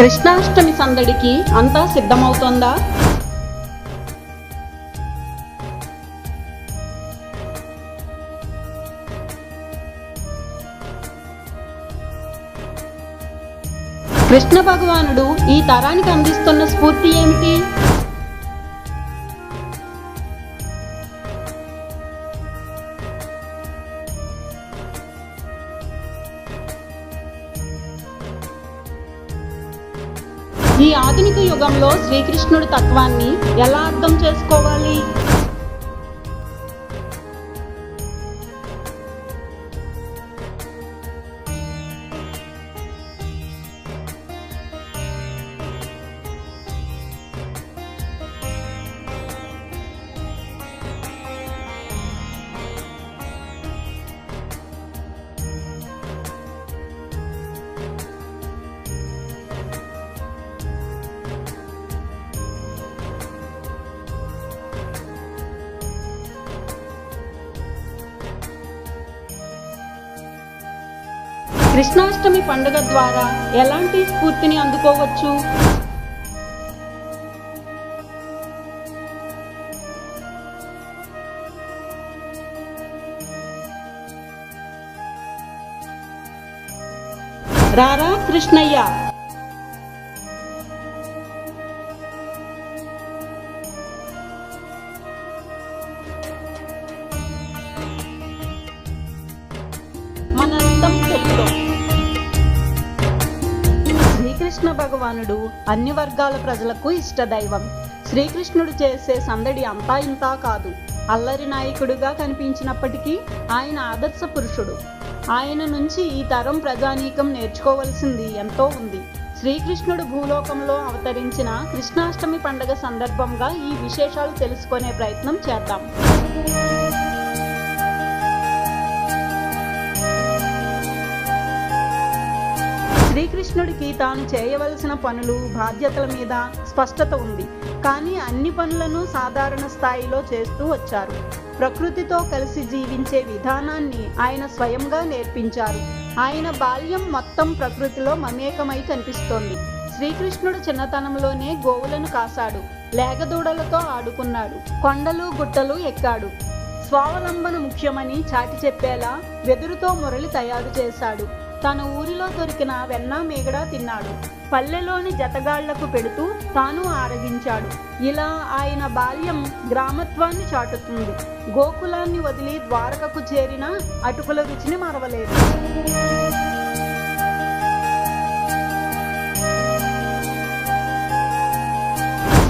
కృష్ణాష్టమి సందడికి అంతా సిద్ధమవుతోందా? కృష్ణ భగవానుడు ఈ తరానికి అందిస్తున్న స్ఫూర్తి ఏమిటి? ఈ ఆధునిక యుగంలో శ్రీకృష్ణుడి తత్వాన్ని ఎలా అర్థం చేసుకోవాలి? కృష్ణాష్టమి పండుగ ద్వారా ఎలాంటి స్ఫూర్తిని అందుకోవచ్చు? రారా కృష్ణయ్య శ్రీకృష్ణ భగవానుడు అన్ని వర్గాల ప్రజలకు ఇష్టదైవం. శ్రీకృష్ణుడు చేసే సందడి అంతా ఇంతా కాదు. అల్లరి నాయకుడిగా కనిపించినప్పటికీ ఆయన ఆదర్శ పురుషుడు. ఆయన నుంచి ఈ తరం ప్రజానీకం నేర్చుకోవలసింది ఎంతో ఉంది. శ్రీకృష్ణుడు భూలోకంలో అవతరించిన కృష్ణాష్టమి పండగ సందర్భంగా ఈ విశేషాలు తెలుసుకునే ప్రయత్నం చేద్దాం. శ్రీకృష్ణుడికి తాను చేయవలసిన పనులు బాధ్యతల మీద స్పష్టత ఉంది. కానీ అన్ని పనులను సాధారణ స్థాయిలో చేస్తూ వచ్చారు. ప్రకృతితో కలిసి జీవించే విధానాన్ని ఆయన స్వయంగా నేర్పించారు. ఆయన బాల్యం మొత్తం ప్రకృతిలో మమేకమై కనిపిస్తోంది. శ్రీకృష్ణుడు చిన్నతనంలోనే గోవులను కాశాడు. లేగదూడలతో ఆడుకున్నాడు. కొండలు గుట్టలు ఎక్కాడు. స్వావలంబన ముఖ్యమని చాటి చెప్పేలా వెదురుతో మురళి తయారు చేశాడు. తన ఊరిలో దొరికిన వెన్న మేగడ తిన్నాడు. పల్లెలోని జతగాళ్ళకు పెడుతూ తాను ఆరగించాడు. ఇలా ఆయన బాల్యం గ్రామత్వాన్ని చాటుతుంది. గోకులాన్ని వదిలి ద్వారకకు చేరిన అటుకుల రుచిని మరవలేదు.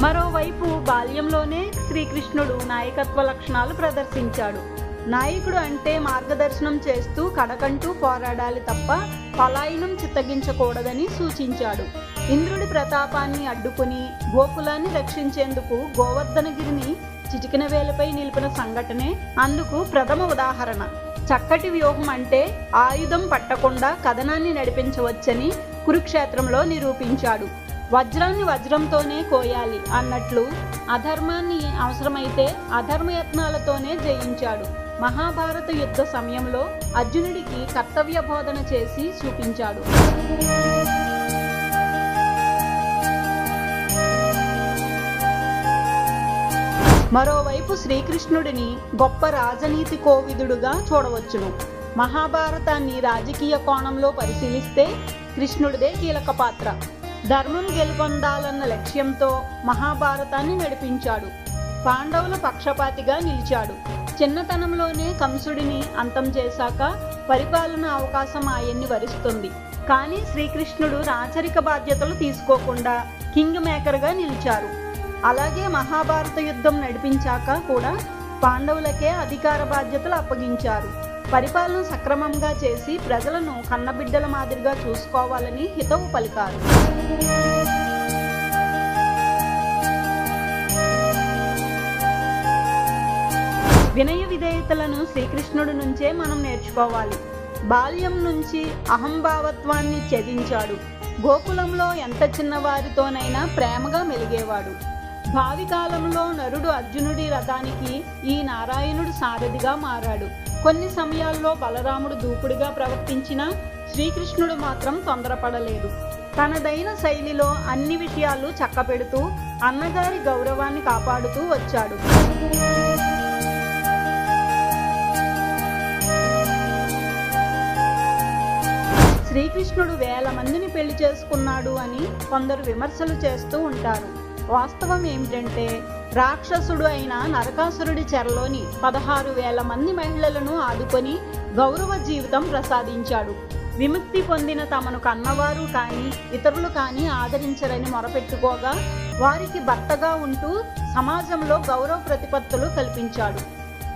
మరోవైపు బాల్యంలోనే శ్రీకృష్ణుడు నాయకత్వ లక్షణాలు ప్రదర్శించాడు. నాయకుడు అంటే మార్గదర్శనం చేస్తూ కడకంటూ పోరాడాలి తప్ప పలాయనం చిత్తగించకూడదని సూచించాడు. ఇంద్రుడి ప్రతాపాన్ని అడ్డుకుని గోకులాన్ని రక్షించేందుకు గోవర్ధనగిరిని చిటికిన వేలపై నిలిపిన సంఘటనే అందుకు ప్రథమ ఉదాహరణ. చక్కటి వ్యూహం అంటే ఆయుధం పట్టకుండా కథనాన్ని నడిపించవచ్చని కురుక్షేత్రంలో నిరూపించాడు. వజ్రాన్ని వజ్రంతోనే కోయాలి అన్నట్లు అధర్మాన్ని అవసరమైతే అధర్మయత్నాలతోనే జయించాడు. మహాభారత యుద్ధ సమయంలో అర్జునుడికి కర్తవ్య బోధన చేసి చూపించాడు. మరోవైపు శ్రీకృష్ణుడిని గొప్ప రాజనీతి కోవిదుడుగా చూడవచ్చును. మహాభారతాన్ని రాజకీయ కోణంలో పరిశీలిస్తే కృష్ణుడిదే కీలక పాత్ర. ధర్మం గెలుపొందాలన్న లక్ష్యంతో మహాభారతాన్ని నడిపించాడు. పాండవుల పక్షపాతిగా నిలిచాడు. చిన్నతనంలోనే కంసుడిని అంతం చేశాక పరిపాలన అవకాశం ఆయన్ని వరిస్తుంది. కానీ శ్రీకృష్ణుడు రాచరిక బాధ్యతలు తీసుకోకుండా కింగ్ మేకర్గా నిలిచారు. అలాగే మహాభారత యుద్ధం నడిపించాక కూడా పాండవులకే అధికార బాధ్యతలు అప్పగించారు. పరిపాలన సక్రమంగా చేసి ప్రజలను కన్నబిడ్డల మాదిరిగా చూసుకోవాలని హితవు పలికారు. వినయ విధేయతలను శ్రీకృష్ణుడి నుంచే మనం నేర్చుకోవాలి. బాల్యం నుంచి అహంభావత్వాన్ని త్యజించాడు గోకులంలో ఎంత చిన్నవారితోనైనా ప్రేమగా మెలిగేవాడు. భావికాలంలో నరుడు అర్జునుడి రథానికి ఈ నారాయణుడు సారథిగా మారాడు. కొన్ని సమయాల్లో బలరాముడు దూకుడుగా ప్రవర్తించినా శ్రీకృష్ణుడు మాత్రం తొందరపడలేదు. తనదైన శైలిలో అన్ని విషయాలు చక్కబెడుతూ అన్నగారి గౌరవాన్ని కాపాడుతూ వచ్చాడు. శ్రీకృష్ణుడు వేల మందిని పెళ్ళి చేసుకున్నాడు అని కొందరు విమర్శలు చేస్తూ ఉంటారు. వాస్తవం ఏమిటంటే రాక్షసుడు అయిన నరకాసురుడి చెరలోని పదహారు వేల మంది మహిళలను ఆదుకొని గౌరవ జీవితం ప్రసాదించాడు. విముక్తి పొందిన తమను కన్నవారు కానీ ఇతరులు కానీ ఆదరించరని మొరపెట్టుకోగా వారికి భర్తగా ఉంటూ సమాజంలో గౌరవ ప్రతిపత్తులు కల్పించాడు.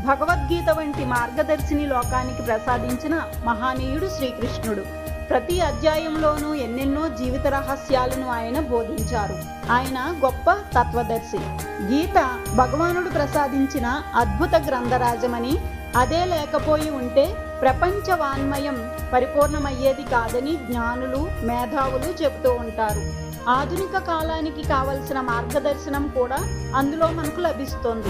భగవద్గీత వంటి మార్గదర్శిని లోకానికి ప్రసాదించిన మహానీయుడు శ్రీకృష్ణుడు. ప్రతి అధ్యాయంలోనూ ఎన్నెన్నో జీవిత రహస్యాలను ఆయన బోధించారు. ఆయన గొప్ప తత్వదర్శి. గీత భగవానుడు ప్రసాదించిన అద్భుత గ్రంథరాజమని అదే లేకపోయి ఉంటే ప్రపంచ వాన్మయం పరిపూర్ణమయ్యేది కాదని జ్ఞానులు మేధావులు చెబుతూ ఉంటారు. ఆధునిక కాలానికి కావలసిన మార్గదర్శనం కూడా అందులో మనకు లభిస్తుంది.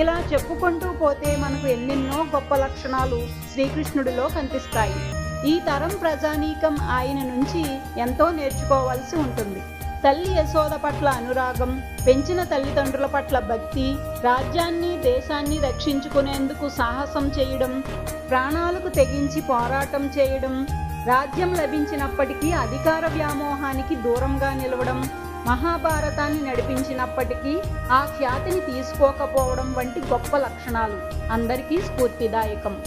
ఇలా చెప్పుకుంటూ పోతే మనకు ఎన్నెన్నో గొప్ప లక్షణాలు శ్రీకృష్ణుడిలో కనిపిస్తాయి. ఈ తరం ప్రజానీకం ఆయన నుంచి ఎంతో నేర్చుకోవాల్సి ఉంటుంది. తల్లి యశోద పట్ల అనురాగం పెంచిన తల్లిదండ్రుల పట్ల భక్తి రాజ్యాన్ని దేశాన్ని రక్షించుకునేందుకు సాహసం చేయడం ప్రాణాలకు తెగించి పోరాటం చేయడం రాజ్యం లభించినప్పటికీ అధికార వ్యామోహానికి దూరంగా నిలవడం మహాభారతాన్ని నడిపించినప్పటికీ ఆ ఖ్యాతిని తీసుకోకపోవడం వంటి గొప్ప లక్షణాలు. అందరికీ స్ఫూర్తిదాయకం.